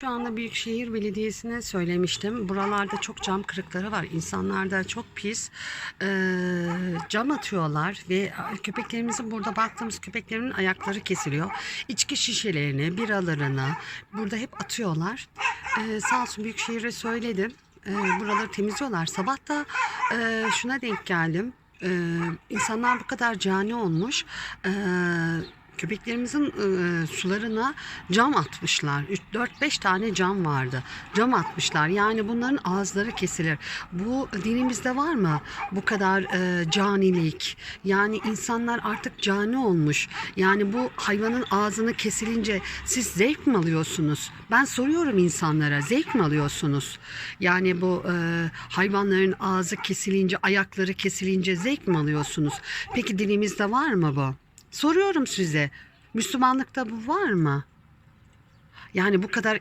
Şu anda Büyükşehir Belediyesi'ne söylemiştim. Buralarda çok cam kırıkları var. İnsanlar da çok pis eee, cam atıyorlar ve köpeklerimizin burada baktığımız köpeklerin ayakları kesiliyor. İçki şişelerini, biralarını burada hep atıyorlar. Eee sağ olsun Büyükşehir'e söyledim. Eee, buraları temizliyorlar. Sabah da eee, şuna denk geldim. Eee insanlar bu kadar cani olmuş. Eee Köpeklerimizin e, sularına cam atmışlar. 4-5 tane cam vardı. Cam atmışlar. Yani bunların ağızları kesilir. Bu dinimizde var mı? Bu kadar e, canilik. Yani insanlar artık cani olmuş. Yani bu hayvanın ağzını kesilince siz zevk mi alıyorsunuz? Ben soruyorum insanlara zevk mi alıyorsunuz? Yani bu e, hayvanların ağzı kesilince, ayakları kesilince zevk mi alıyorsunuz? Peki dinimizde var mı bu? Soruyorum size. Müslümanlıkta bu var mı? Yani bu kadar